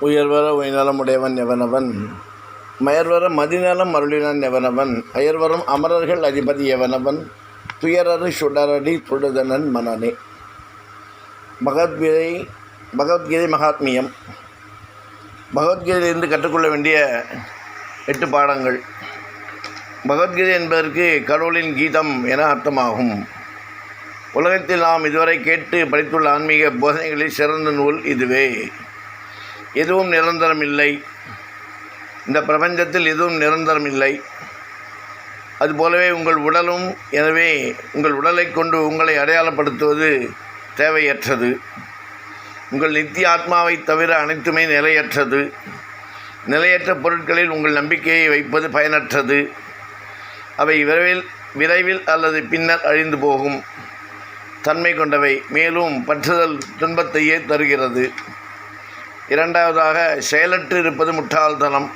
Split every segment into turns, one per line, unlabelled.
உயர்வர உயர்நலமுடையவன் எவனவன்? மயர்வர மதிநலம் அருளினான் எவனவன்? அயர்வரம் அமரர்கள் அதிபதி எவனவன்? துயரறு சுடரடி தொழுதனன் மனனே பகவத்கீதை பகவத்கீதை மகாத்மியம். பகவத்கீதையிலிருந்து கற்றுக்கொள்ள வேண்டிய எட்டு பாடங்கள். பகவத்கீதை என்பதற்கு கடவுளின் கீதம் என அர்த்தமாகும். உலகத்தில் நாம் இதுவரை கேட்டு படித்துள்ள ஆன்மீக போதனைகளில் சிறந்த நூல் இதுவே. எதுவும் நிரந்தரம் இல்லை இந்த பிரபஞ்சத்தில் எதுவும் நிரந்தரம் இல்லை அதுபோலவே உங்கள் உடலும் எனவே உங்கள் உடலை கொண்டு உங்களை அடையாளப்படுத்துவது தேவையற்றது. உங்கள் நித்திய ஆத்மாவை தவிர அனைத்துமே நிலையற்றது. நிலையற்ற பொருட்களில் உங்கள் நம்பிக்கையை வைப்பது பயனற்றது. அவை விரைவில் விரைவில் அல்லது பின்னர் அழிந்து போகும். தன்மை கொண்டவை மேலும் பற்றுதல் துன்பத்தையே தருகிறது. இரண்டாவதாக செயலற்று இருப்பது முட்டாள்தனம்.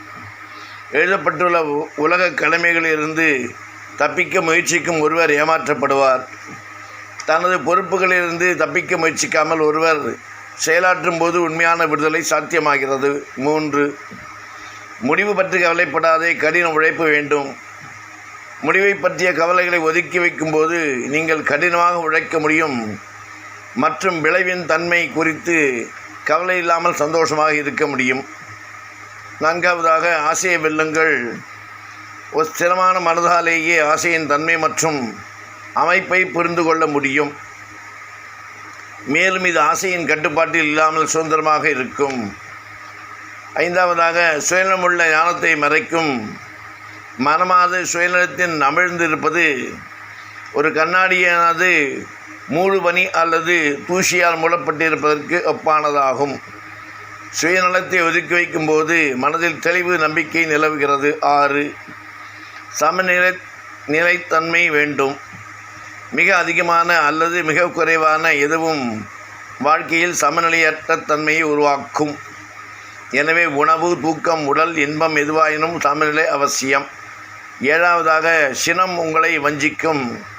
எழுதப்பட்டுள்ள உ- உலக கடமைகளிலிருந்து தப்பிக்க முயற்சிக்கும் ஒருவர் ஏமாற்றப்படுவார். தனது பொறுப்புகளிலிருந்து தப்பிக்க முயற்சிக்காமல் ஒருவர் செயலாற்றும் போது உண்மையான விடுதலை சாத்தியமாகிறது. மூன்று முடிவு பற்றி கவலைப்படாதே கடின உழைப்பு வேண்டும். முடிவை பற்றிய கவலைகளை ஒதுக்கி வைக்கும்போது நீங்கள் கடினமாக உழைக்க முடியும். மற்றும் விளைவின் தன்மை குறித்து கவலை இல்லாமல் சந்தோஷமாக இருக்க முடியும். நான்காவதாக ஆசையை வெல்லுங்கள். ஒரு ஸ்திரமான மனதாலேயே ஆசையின் தன்மை மற்றும் அமைப்பை புரிந்து கொள்ள முடியும். மேலும் இது ஆசையின் கட்டுப்பாட்டில் இல்லாமல் சுதந்திரமாக இருக்கும். ஐந்தாவதாக சுயநலமுள்ள ஞானத்தை மறைக்கும். மனமாது சுயநலத்தின் அமிழ்ந்திருப்பது ஒரு கண்ணாடியானது மூடுபனி அல்லது தூசியால் மூடப்பட்டிருப்பதற்கு ஒப்பானதாகும். சுயநலத்தை ஒதுக்கி வைக்கும்போது மனதில் தெளிவு நம்பிக்கை நிலவுகிறது. ஆறு சமநிலை நிலைத்தன்மை வேண்டும். மிக அதிகமான அல்லது மிக குறைவான எதுவும் வாழ்க்கையில் சமநிலையற்ற தன்மையை உருவாக்கும். எனவே உணவு தூக்கம் உடல் இன்பம் எதுவாயினும் சமநிலை அவசியம். ஏழாவதாக சினம் உங்களை வஞ்சிக்கும்.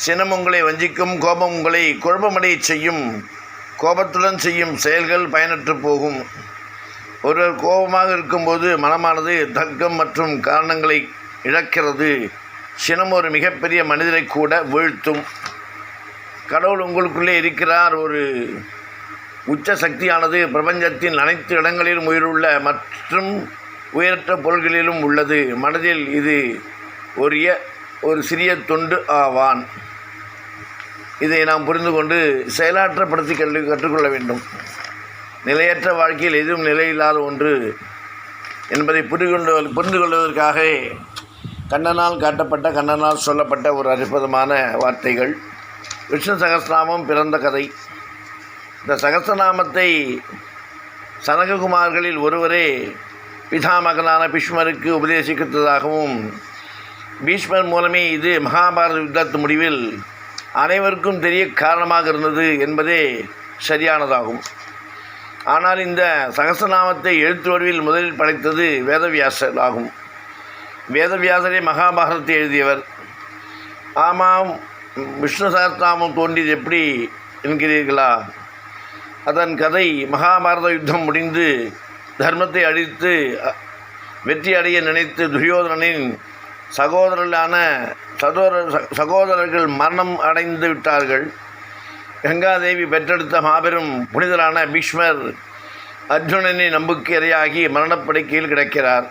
சினம் உங்களை வஞ்சிக்கும் கோபம் உங்களை குழப்பமடைய செய்யும். கோபத்துடன் செய்யும் செயல்கள் பயனற்று போகும். ஒருவர் கோபமாக இருக்கும்போது மனமானது தர்க்கம் மற்றும் காரணங்களை இழக்கிறது. சினம் ஒரு மிகப்பெரிய மனிதரை கூட வீழ்த்தும். கடவுள் உங்களுக்குள்ளே இருக்கிறார். ஒரு உச்ச சக்தியானது பிரபஞ்சத்தின் அனைத்து இடங்களிலும் உயிருள்ள மற்றும் உயரற்ற பொருள்களிலும் உள்ளது. மனதில் இது ஒரு ஒரு சிறிய தொண்டு ஆவான். இதை நாம் புரிந்து கொண்டு செயலாற்றப்படுத்தி கல்வி கற்றுக்கொள்ள வேண்டும். நிலையற்ற வாழ்க்கையில் எதுவும் நிலையில்லாத ஒன்று என்பதை புரிந்து கொண்டு புரிந்து கொள்வதற்காக கண்ணனால் காட்டப்பட்ட கண்ணனால் சொல்லப்பட்ட ஒரு அற்புதமான வார்த்தைகள். விஷ்ணு சகசிரநாமம் பிறந்த கதை. இந்த சகஸ்ரநாமத்தை சனககுமார்களில் ஒருவரே பிதாமகனான பீஷ்மருக்கு உபதேசிக்கிறதாகவும் பீஷ்மர் மூலமே இது மகாபாரத யுத்தத்து முடிவில் அனைவருக்கும் தெரிய காரணமாக இருந்தது என்பதே சரியானதாகும். ஆனால் இந்த சகஸ்ரநாமத்தை எழுத்து வடிவில் முதலில் படைத்தது வேதவியாசர் ஆகும். வேதவியாசரே மகாபாரதத்தை எழுதியவர். ஆமாம் விஷ்ணு சகஸ்ரநாமம் தோன்றியது எப்படி என்கிறீர்களா? அதன் கதை மகாபாரத யுத்தம் முடிந்து தர்மத்தை அழித்து வெற்றி அடைய நினைத்து துரியோதனனின் சகோதரர்களான சகோதர சகோதரர்கள் மரணம் அடைந்து விட்டார்கள். கங்காதேவி பெற்றெடுத்த மாபெரும் புனிதரான பீஷ்மர் அர்ஜுனனை நம்புக்கு இரையாகி மரணப்படுக்கையில் கிடக்கிறார்.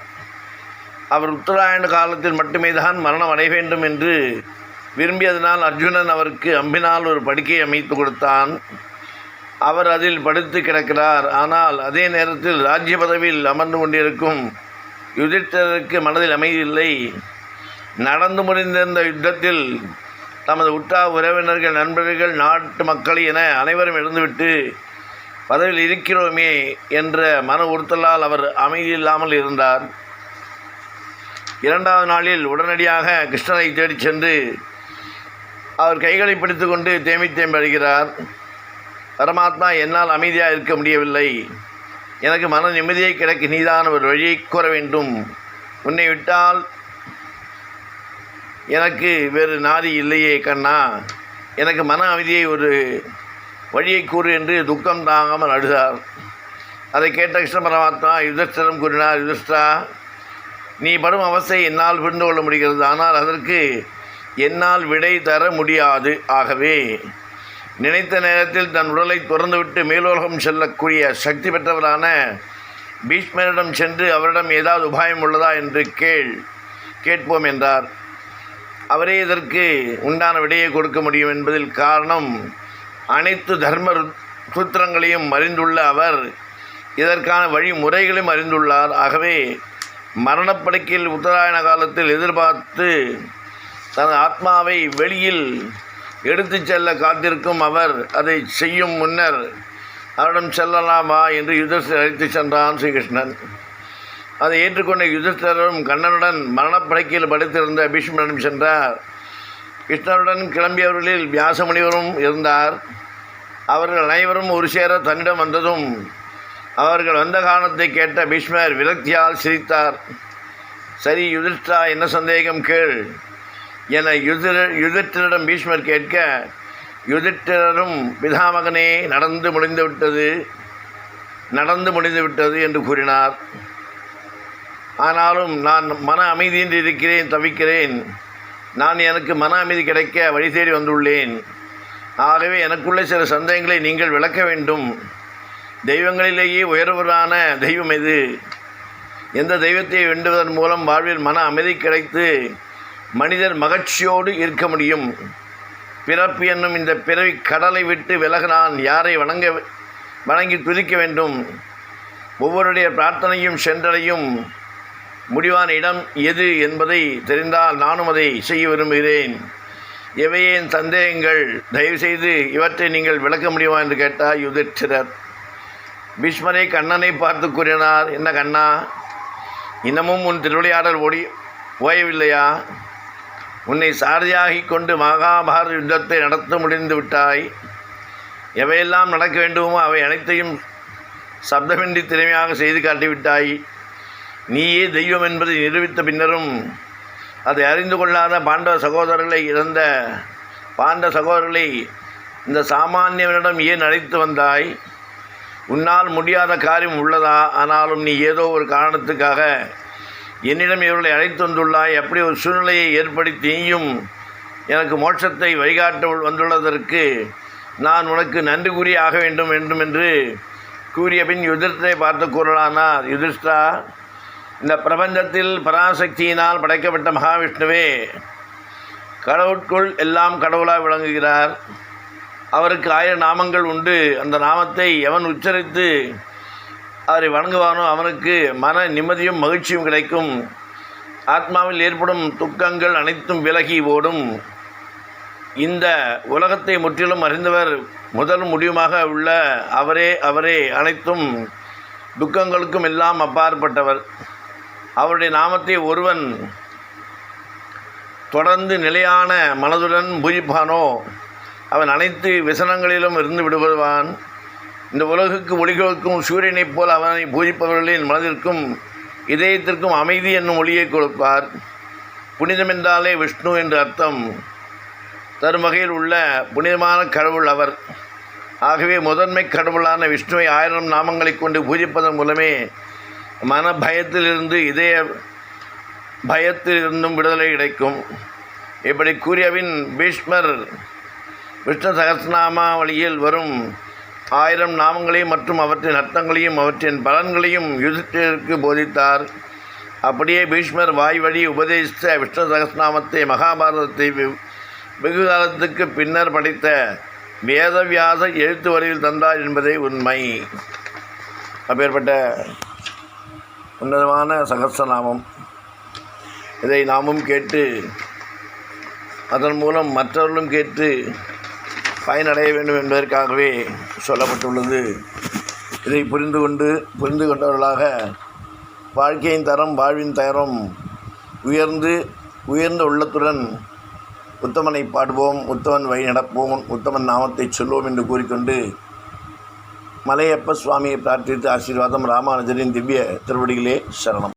அவர் உத்தராயண காலத்தில் மட்டுமே தான் மரணம் அடைய வேண்டும் என்று விரும்பியதனால் அர்ஜுனன் அவருக்கு அம்பினால் ஒரு படுக்கையை அமைத்து கொடுத்தான். அவர் அதில் படுத்து கிடக்கிறார். ஆனால் அதே நேரத்தில் ராஜ்ய பதவியில் அமர்ந்து கொண்டிருக்கும் யுதிஷ்டருக்கு மனதில் அமைதியில்லை நடந்து முடிந்திருந்த யுத்தத்தில் தமது உட்டா உறவினர்கள் நண்பர்கள் நாட்டு மக்கள் என அனைவரும் இழந்துவிட்டு பதவியில் இருக்கிறோமே என்ற மன உறுத்தலால் அவர் அமைதியில்லாமல் இருந்தார். இரண்டாவது நாளில் உடனடியாக கிருஷ்ணனை தேடிச் சென்று அவர் கைகளை பிடித்துக்கொண்டு தேம்பி தேம்பி அழுகிறார். பரமாத்மா என்னால் அமைதியாக இருக்க முடியவில்லை. எனக்கு மன நிம்மதியை கிடைக்க நீதான் ஒரு வழியை கூற வேண்டும். உன்னை விட்டால் எனக்கு வேறு நாதி இல்லையே கண்ணா. எனக்கு மன அமைதியை ஒரு வழியை கூறு என்று துக்கம் தாங்காமல் அழுதார். அதை கேட்ட கிருஷ்ண பரமாத்மா யுதிஷ்டரம் கூறினார் யுதிஷ்டா நீ படும் அவஸ்தை என்னால் புரிந்து கொள்ள முடிகிறது. ஆனால் அதற்கு என்னால் விடை தர முடியாது. ஆகவே நினைத்த நேரத்தில் தன் உடலை துறந்துவிட்டு மேலோகம் செல்லக்கூடிய சக்தி பெற்றவரான பீஷ்மரிடம் சென்று அவரிடம் ஏதாவது உபாயம் உள்ளதா என்று கேள் கேட்போம் என்றார். அவரே இதற்கு உண்டான விடையை கொடுக்க முடியும் என்பதில் காரணம் அனைத்து தர்ம சூத்திரங்களையும் அறிந்துள்ள அவர் இதற்கான வழிமுறைகளையும் அறிந்துள்ளார். ஆகவே மரணப்படுக்கையில் உத்தராயண காலத்தில் எதிர்பார்த்து தனது ஆத்மாவை வெளியில் எடுத்துச் செல்ல காத்திருக்கும் அவர் அதை செய்யும் முன்னர் அவரிடம் செல்லலாமா என்று யுதிஷ்டர் அழைத்து சென்றான் ஸ்ரீகிருஷ்ணன் அதை ஏற்றுக்கொண்ட யுதிஷ்டரும் கண்ணனுடன் மரணப்படைக்கையில் படுத்திருந்த பீஷ்மனிடம் சென்றார். கிருஷ்ணருடன் கிளம்பியவர்களில் வியாசமுனிவரும் இருந்தார். அவர்கள் அனைவரும் ஒரு சேர தன்னிடம் வந்ததும் அவர்கள் வந்த காரணத்தை கேட்ட பீஷ்மர் விரக்தியால் சிரித்தார். சரி யுதிஷ்டா என்ன சந்தேகம் கேள் என யுதிர யுதிஷ்டரிடம் பீஷ்மர் கேட்க யுதிஷ்டரும் பிதாமகனே நடந்து முடிந்து விட்டது நடந்து முடிந்துவிட்டது என்று கூறினார். ஆனாலும் நான் மன அமைதியின்றி இருக்கிறேன் தவிக்கிறேன். நான் எனக்கு மன அமைதி கிடைக்க வழி தேடி வந்துள்ளேன். ஆகவே எனக்குள்ள சில சந்தேகங்களை நீங்கள் விளக்க வேண்டும். தெய்வங்களிலேயே உயர்வரான தெய்வம் எது? எந்த தெய்வத்தை வேண்டுவதன் மூலம் வாழ்வில் மன அமைதி கிடைத்து மனிதர் மகிழ்ச்சியோடு இருக்க முடியும்? பிறப்பு என்னும் இந்த பிறவி கடலை விட்டு விலக நான் யாரை வணங்க வணங்கி துதிக்க வேண்டும்? ஒவ்வொருடைய பிரார்த்தனையும் சென்றடையும் முடிவான இடம் எது என்பதை தெரிந்தால் நானும் அதை செய்ய விரும்புகிறேன். எவையே என் சந்தேகங்கள் தயவுசெய்து இவற்றை நீங்கள் விளக்க முடியுமா என்று கேட்டார் யுதிஷ்டிரர். பீஷ்மரை கண்ணனை பார்த்து கூறினார் என்ன கண்ணா இன்னமும் உன் திருவிளையாடல் ஓடி ஓயவில்லையா? உன்னை சாரதியாகி கொண்டு மகாபாரத யுத்தத்தை நடத்த முடிந்து விட்டாய். எவையெல்லாம் நடக்க வேண்டுமோ அவை அனைத்தையும் சப்தமின்றி திறமையாக செய்து காட்டிவிட்டாய். நீயே தெய்வம் என்பதை நிரூபித்த பின்னரும் அதை அறிந்து கொள்ளாத பாண்டவ சகோதரர்களை இழந்த பாண்ட சகோதரர்களை இந்த சாமானியவனிடம் ஏன் அழைத்து வந்தாய்? உன்னால் முடியாத காரியம் உள்ளதா? ஆனாலும் நீ ஏதோ ஒரு காரணத்துக்காக என்னிடம் இவர்களை அழைத்து வந்துள்ளாய். அப்படி ஒரு சூழ்நிலையை ஏற்படுத்தி நீயும் எனக்கு மோட்சத்தை வழிகாட்ட வந்துள்ளதற்கு நான் உனக்கு நன்றி கூறி ஆக வேண்டும் வேண்டும் என்று கூறிய பின் யுதிஷ்டரை பார்த்து கூறலானார். யுதிர்ஷ்டா இந்த பிரபஞ்சத்தில் பராசக்தியினால் படைக்கப்பட்ட மகாவிஷ்ணுவே கடவுட்குள் எல்லாம் கடவுளாக விளங்குகிறார். அவருக்கு ஆயிரம் நாமங்கள் உண்டு. அந்த நாமத்தை எவன் உச்சரித்து அவரை வணங்குவானோ அவனுக்கு மன நிம்மதியும் மகிழ்ச்சியும் கிடைக்கும். ஆத்மாவில் ஏற்படும் துக்கங்கள் அனைத்தும் விலகி ஓடும். இந்த உலகத்தை முற்றிலும் அறிந்தவர் முதல் முடிவுமாக உள்ள அவரே அவரே அனைத்தும் துக்கங்களுக்கும் எல்லாம் அப்பாற்பட்டவர். அவருடைய நாமத்தை ஒருவன் தொடர்ந்து நிலையான மனதுடன் பூஜிப்பானோ அவன் அனைத்து விசனங்களிலும் இருந்து விடுபடுவான். இந்த உலகுக்கு ஒளிகளுக்கும் சூரியனைப் போல் அவனை பூஜிப்பவர்களின் மனதிற்கும் இதயத்திற்கும் அமைதி என்னும் ஒளியை கொடுப்பார். புனிதம் என்றாலே விஷ்ணு என்று அர்த்தம். தரும் வகையில் உள்ள புனிதமான கடவுள் அவர். ஆகவே முதன்மை கடவுளான விஷ்ணுவை ஆயிரம் நாமங்களைக் கொண்டு பூஜிப்பதன் மூலமே மன பயத்திலிருந்து இதய பயத்திலிருந்தும் விடுதலை கிடைக்கும். இப்படி கூறியவின் பீஷ்மர் விஷ்ணு வழியில் வரும் ஆயிரம் நாமங்களையும் மற்றும் அவற்றின் அர்த்தங்களையும் அவற்றின் பலன்களையும் யுதிஷ்டருக்கு போதித்தார். அப்படியே பீஷ்மர் வாய் வழி உபதேசித்த விஷ்ணு சகஸ்நாமத்தை மகாபாரதத்தை வெ- வெகு காலத்துக்கு பின்னர் படித்த வேதவியாச எழுத்து வரையில் தந்தார் என்பதே உண்மை. அப்பேற்பட்ட உன்னதமான சகசநாமம் இதை நாமும் கேட்டு அதன் மூலம் மற்றவர்களும் கேட்டு பயனடைய வேண்டும் என்பதற்காகவே சொல்லப்பட்டுள்ளது. இதை புரிந்து கொண்டு புரிந்து கொண்டவர்களாக வாழ்க்கையின் தரம் வாழ்வின் தரம் உயர்ந்து உயர்ந்த உள்ளத்துடன் உத்தமனை பாடுவோம் உத்தமன் வழி நடப்போம் உத்தமன் நாமத்தை சொல்வோம் என்று கூறிக்கொண்டு மலையப்ப சுவாமியை பிரார்த்தித்து ஆசீர்வாதம் ராமானுஜரின் திவ்ய திருவடிகளே சரணம்.